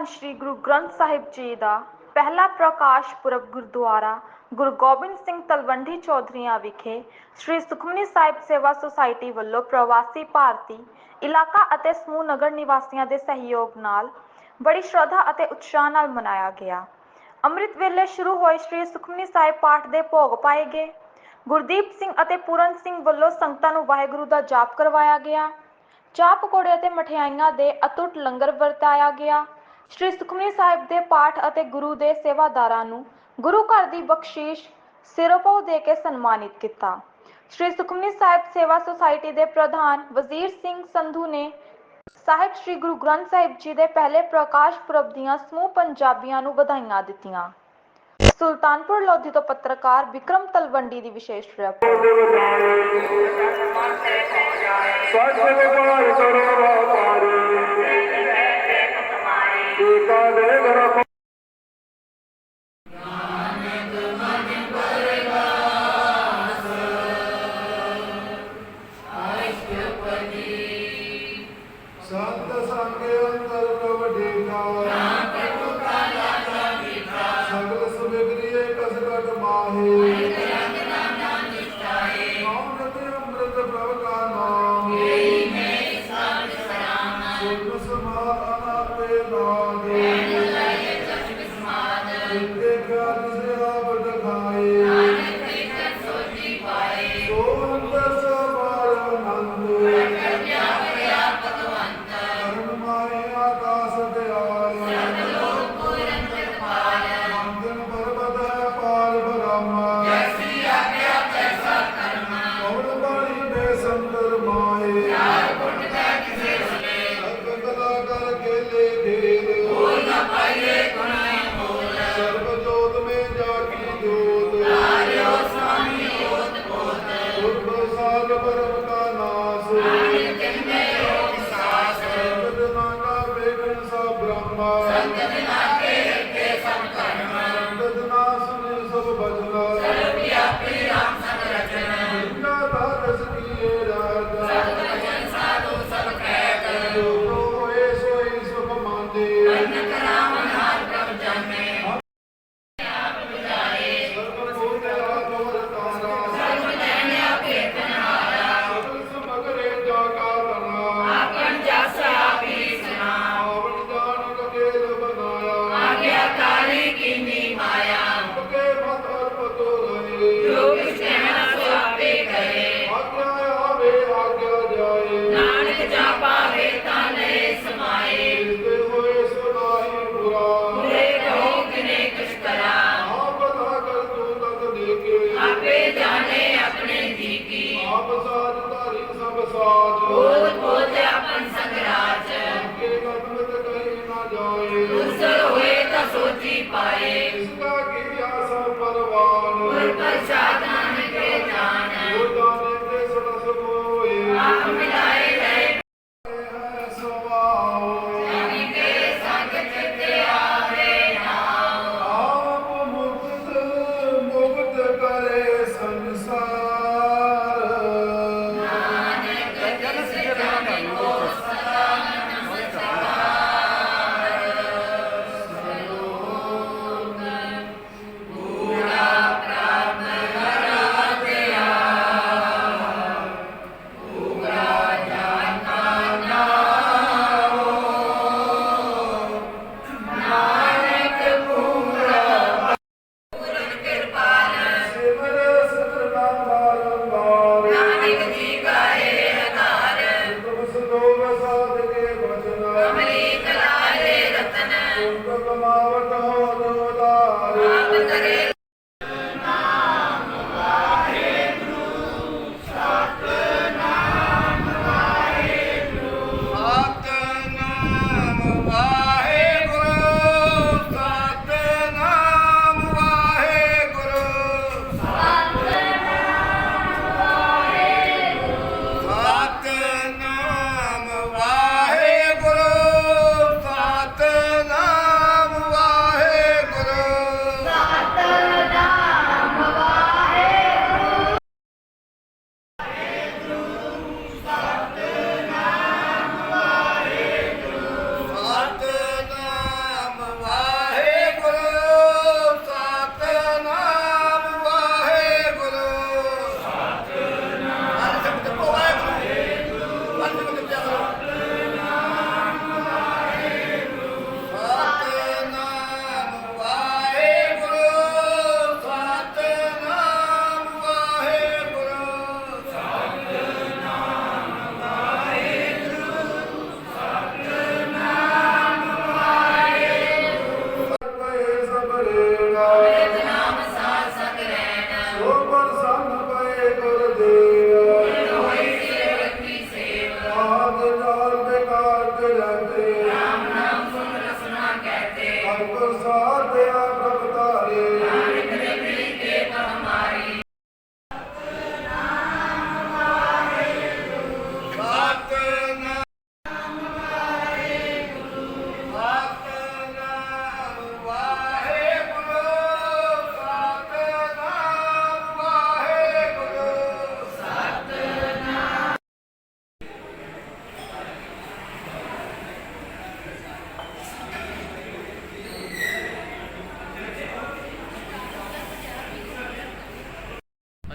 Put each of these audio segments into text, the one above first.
ਧੰਨ ਸ੍ਰੀ ਗੁਰੂ ਗ੍ਰੰਥ ਸਾਹਿਬ ਜੀ ਦਾ ਪਹਿਲਾ ਪ੍ਰਕਾਸ਼ ਪੁਰਬ ਗੁਰਦੁਆਰਾ ਗੁਰੂ ਗੋਬਿੰਦ ਸਿੰਘ ਤਲਵੰਡੀ ਚੌਧਰੀਆਂ ਵਿਖੇ ਸ੍ਰੀ ਸੁਖਮਨੀ ਸਾਹਿਬ ਸੇਵਾ ਸੁਸਾਇਟੀ ਵੱਲੋਂ ਪ੍ਰਵਾਸੀ ਭਾਰਤੀ ਇਲਾਕਾ ਅਤੇ ਸਮੂਹ ਨਗਰ ਨਿਵਾਸੀਆਂ ਦੇ ਸਹਿਯੋਗ ਨਾਲ ਬੜੀ ਸ਼ਰਧਾ ਅਤੇ ਉਤਸ਼ਾਹ ਨਾਲ ਮਨਾਇਆ ਗਿਆ। ਅੰਮ੍ਰਿਤ ਵੇਲੇ ਸ਼ੁਰੂ ਹੋਏ ਸ੍ਰੀ ਸੁਖਮਨੀ ਸਾਹਿਬ ਪਾਠ ਦੇ ਭੋਗ ਪਾਏ ਗਏ। ਗੁਰਦੀਪ ਸਿੰਘ ਅਤੇ ਪੂਰਨ ਸਿੰਘ ਵੱਲੋਂ ਸੰਗਤਾਂ ਨੂੰ ਵਾਹਿਗੁਰੂ ਦਾ ਜਾਪ ਕਰਵਾਇਆ ਗਿਆ। ਚਾਹ ਪਕੌੜੇ ਅਤੇ ਮਠਿਆਈਆਂ ਦੇ ਅਤੁੱਟ ਲੰਗਰ ਵਰਤਾਇਆ ਗਿਆ। ਸ੍ਰੀ ਸੁਖਮਨੀ ਸਾਹਿਬ ਦੇ ਪਾਠ ਅਤੇ ਗੁਰੂ ਦੇ ਸੇਵਾਦਾਰਾਂ ਨੂੰ ਗੁਰੂ ਘਰ ਦੀ ਬਖਸ਼ੀਸ਼ ਸਿਰੋਪਾਉ ਦੇ ਕੇ ਸਨਮਾਨਿਤ ਕੀਤਾ। ਸ੍ਰੀ ਸੁਖਮਨੀ ਸਾਹਿਬ ਸੇਵਾ ਸੁਸਾਇਟੀ ਦੇ ਪ੍ਰਧਾਨ ਵਜ਼ੀਰ ਸਿੰਘ ਸੰਧੂ ਨੇ ਸਾਹਿਬ ਸ੍ਰੀ ਗੁਰੂ ਗ੍ਰੰਥ ਸਾਹਿਬ ਜੀ ਦੇ ਪਹਿਲੇ ਪ੍ਰਕਾਸ਼ ਪੁਰਬ ਦੀਆਂ ਸਮੂਹ ਪੰਜਾਬੀਆਂ ਨੂੰ ਵਧਾਈਆਂ ਦਿੱਤੀਆਂ। ਸੁਲਤਾਨਪੁਰ ਲੋਧੀ ਤੋਂ ਪੱਤਰਕਾਰ ਵਿਕਰਮ ਤਲਵੰਡੀ ਦੀ ਵਿਸ਼ੇਸ਼ ਰਿਪੋਰਟ। ਸਤ ਸੰਗ ਅੰਦਰ ਪ੍ਰਭ ਡੀਠਾ। ਨਾਮ ਪ੍ਰਭੂ ਕਾ ਲਾਗਾ ਡੀਠਾ ਸਗਲ ਸੁਬਿਗਰੀਏ ਕਸ ਕਟ ਮਾਹੇ। ਰੰਗ ਨਾਮ ਨਾਮ ਨਿਸ਼ਾਏ ਕੌਣ ਰਤੇ ਅੰਮ੍ਰਿਤ ਪ੍ਰਭ ਕਾ ਨਾਮ। ਮੇਰੀ ਮੇਰੀ ਸਾਧ ਸਲਾਮ ਸੁਖ ਸਮਾ ਅਨਾਪੇ ਲਾਗੇ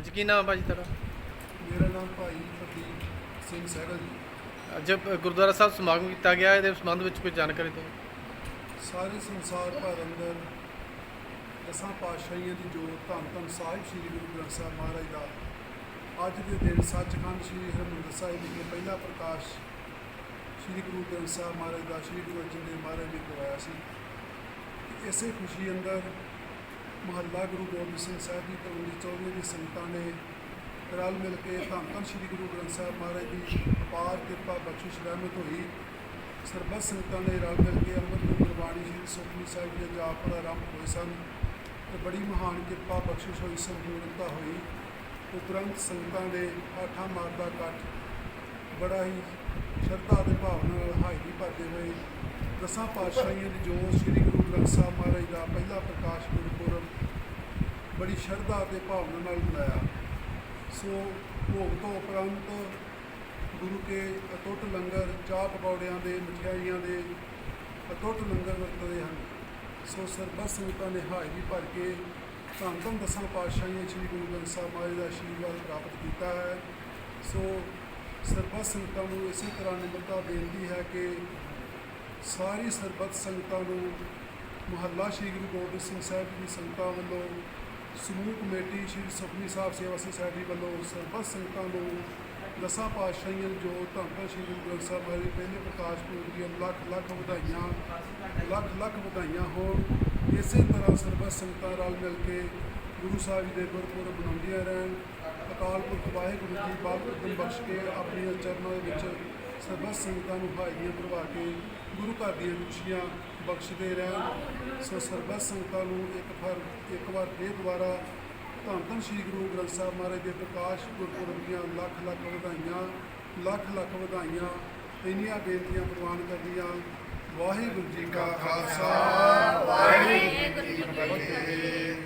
ਹਾਂਜੀ ਕੀ ਨਾਮ ਭਾਜੀ ਤੁਹਾਡਾ? ਮੇਰਾ ਨਾਮ ਭਾਈ ਪ੍ਰਦੀਪ ਸਿੰਘ ਸਹਿਗਲ ਜੀ। ਅੱਜ ਗੁਰਦੁਆਰਾ ਸਾਹਿਬ ਸਮਾਗਮ ਕੀਤਾ ਗਿਆ ਇਹਦੇ ਸੰਬੰਧ ਵਿੱਚ ਕੋਈ ਜਾਣਕਾਰੀ ਦਿਓ। ਸਾਰੇ ਸੰਸਾਰ ਭਰ ਅੰਦਰ ਦਸਾਂ ਪਾਤਸ਼ਾਹੀਆਂ ਦੀ ਜੋਤ ਧੰਨ ਧੰਨ ਸਾਹਿਬ ਸ੍ਰੀ ਗੁਰੂ ਗ੍ਰੰਥ ਸਾਹਿਬ ਮਹਾਰਾਜ ਦਾ। ਅੱਜ ਦੇ ਦਿਨ ਸੱਚਖੰਡ ਸ੍ਰੀ ਹਰਿਮੰਦਰ ਸਾਹਿਬ ਵਿਖੇ ਪਹਿਲਾ ਪ੍ਰਕਾਸ਼ ਸ੍ਰੀ ਗੁਰੂ ਗ੍ਰੰਥ ਸਾਹਿਬ ਮਹਾਰਾਜ ਦਾ ਸ੍ਰੀ ਗੁਰੂ ਅਰਜਨ ਦੇਵ ਮਹਾਰਾਜ ਨੇ ਕਰਵਾਇਆ ਸੀ। ਇਸੇ ਖੁਸ਼ੀ ਅੰਦਰ ਮੁਹੱਲਾ ਗੁਰੂ ਗੋਬਿੰਦ ਸਿੰਘ ਸਾਹਿਬ ਜੀ ਤਲਵੰਡੀ ਚੌਵੀ ਦੀ ਸੰਗਤਾਂ ਨੇ ਰਲ ਮਿਲ ਕੇ ਧੰਨ ਧੰਨ ਸ੍ਰੀ ਗੁਰੂ ਗ੍ਰੰਥ ਸਾਹਿਬ ਮਹਾਰਾਜ ਦੀ ਅਪਾਰ ਕਿਰਪਾ ਬਖਸ਼ਿਸ਼ ਰਹਿਮਤ ਹੋਈ। ਸਰਬੱਤ ਸੰਗਤਾਂ ਨੇ ਰਲ ਮਿਲ ਕੇ ਅੰਮ੍ਰਿਤ ਗੁਰਬਾਣੀ ਸ੍ਰੀ ਸੁਖਮਨੀ ਸਾਹਿਬ ਦੇ ਜਾਪ ਪਰ ਆਰੰਭ ਹੋਏ ਸਨ ਤੇ ਬੜੀ ਮਹਾਨ ਕਿਰਪਾ ਬਖਸ਼ਿਸ਼ ਹੋਈ, ਸੰਪੂਰਨਤਾ ਹੋਈ ਉਪਰੰਤ ਸੰਗਤਾਂ ਦੇ ਆਠਾਂ ਮਾਰਦਾ ਇਕੱਠ ਬੜਾ ਹੀ ਸ਼ਰਧਾ ਦੇ ਭਾਵ ਨਾਲ ਹਾਜ਼ਰੀ ਭਰਦੇ ਹੋਏ ਦਸਾਂ ਪਾਤਸ਼ਾਹੀਆਂ ਦੀ ਜੋਤ ਸ੍ਰੀ ਗੁਰੂ ਗ੍ਰੰਥ ਸਾਹਿਬ ਮਹਾਰਾਜ ਦਾ ਪਹਿਲਾ ਪ੍ਰਕਾਸ਼ ਗੁਰਪੁਰਬ ਬੜੀ ਸ਼ਰਧਾ ਤੇ ਭਾਵਨਾ ਨਾਲ ਮਨਾਇਆ। ਸੋ ਭੋਗ ਤੋਂ ਉਪਰੰਤ ਗੁਰੂ ਕੇ ਅਟੁੱਟ ਲੰਗਰ, ਚਾਹ ਪਕੌੜਿਆਂ ਦੇ, ਮਠਿਆਈਆਂ ਦੇ ਅਟੁੱਟ ਲੰਗਰ ਵਰਤਦੇ ਹਨ। ਸੋ ਸਰਬੱਤ ਸੰਗਤਾਂ ਨੇ ਹਾਜ਼ਰੀ ਭਰ ਕੇ ਧੰਨ ਧੰਨ ਦਸਾਂ ਪਾਤਸ਼ਾਹੀਆਂ ਸ੍ਰੀ ਗੁਰੂ ਗ੍ਰੰਥ ਸਾਹਿਬ ਮਹਾਰਾਜ ਦਾ ਆਸ਼ੀਰਵਾਦ ਪ੍ਰਾਪਤ ਕੀਤਾ ਹੈ। ਸੋ ਸਰਬੱਤ ਸੰਗਤਾਂ ਨੂੰ ਇਸੇ ਤਰ੍ਹਾਂ ਨਿਮਰਤਾ ਬੇਨਤੀ ਹੈ ਕਿ ਸਾਰੀ ਸਰਬੱਤ ਸੰਗਤਾਂ ਨੂੰ, ਮੁਹੱਲਾ ਸ੍ਰੀ ਗੁਰੂ ਗੋਬਿੰਦ ਸਿੰਘ ਸਾਹਿਬ ਜੀ ਦੀ ਸੰਗਤਾਂ ਵੱਲੋਂ, ਸਮੂਹ ਕਮੇਟੀ ਸ੍ਰੀ ਸੁਖਮਨੀ ਸਾਹਿਬ ਸੇਵਾ ਸੁਸਾਇਟੀ ਵੱਲੋਂ ਸਰਬੱਤ ਸੰਗਤਾਂ ਨੂੰ ਦਸਾਂ ਪਾਤਸ਼ਾਹੀਆਂ ਜੋ ਧੰਨ ਸ੍ਰੀ ਗੁਰੂ ਗ੍ਰੰਥ ਸਾਹਿਬ ਬਾਰੇ ਪਹਿਲੇ ਪ੍ਰਕਾਸ਼ ਪੁਰਬ ਦੀਆਂ ਲੱਖ ਲੱਖ ਵਧਾਈਆਂ, ਲੱਖ ਲੱਖ ਵਧਾਈਆਂ ਹੋਣ। ਇਸੇ ਤਰ੍ਹਾਂ ਸਰਬੱਤ ਸੰਗਤਾਂ ਰਲ ਮਿਲ ਕੇ ਗੁਰੂ ਸਾਹਿਬ ਜੀ ਦੇ ਗੁਰਪੁਰਬ ਮਨਾਉਂਦੀਆਂ ਰਹਿਣ। ਅਕਾਲ ਪੁਰਖ ਵਾਹਿਗੁਰੂ ਜੀ ਬਾਲ ਉਦਮ ਬਖਸ਼ ਕੇ ਆਪਣੀਆਂ ਚਰਨਾਂ ਦੇ ਵਿੱਚ ਸਰਬੱਤ ਸੰਗਤਾਂ ਨੂੰ ਹਾਜ਼ਰੀਆਂ ਭਰਵਾ ਕੇ ਗੁਰੂ ਘਰ ਦੀਆਂ ਖੁਸ਼ੀਆਂ ਬਖਸ਼ਦੇ ਰਹਿਣ ਸੋ ਸਰਬੱਤ ਸੰਗਤਾਂ ਨੂੰ ਇੱਕ ਫਰ ਇੱਕ ਵਾਰ ਫੇਰ ਦੁਬਾਰਾ ਧੰਨ ਧੰਨ ਸ੍ਰੀ ਗੁਰੂ ਗ੍ਰੰਥ ਸਾਹਿਬ ਮਹਾਰਾਜ ਦੇ ਪ੍ਰਕਾਸ਼ ਗੁਰਪੁਰਬ ਦੀਆਂ ਲੱਖ ਲੱਖ ਵਧਾਈਆਂ, ਲੱਖ ਲੱਖ ਵਧਾਈਆਂ। ਇੰਨੀਆਂ ਬੇਨਤੀਆਂ ਪ੍ਰਵਾਨ ਕਰਦੀਆਂ ਵਾਹਿਗੁਰੂ ਜੀ ਕਾ ਖਾਲਸਾ। ਵਾਹਿਗੁਰੂ ਜੀ ਕੀ ਫਤਿਹ।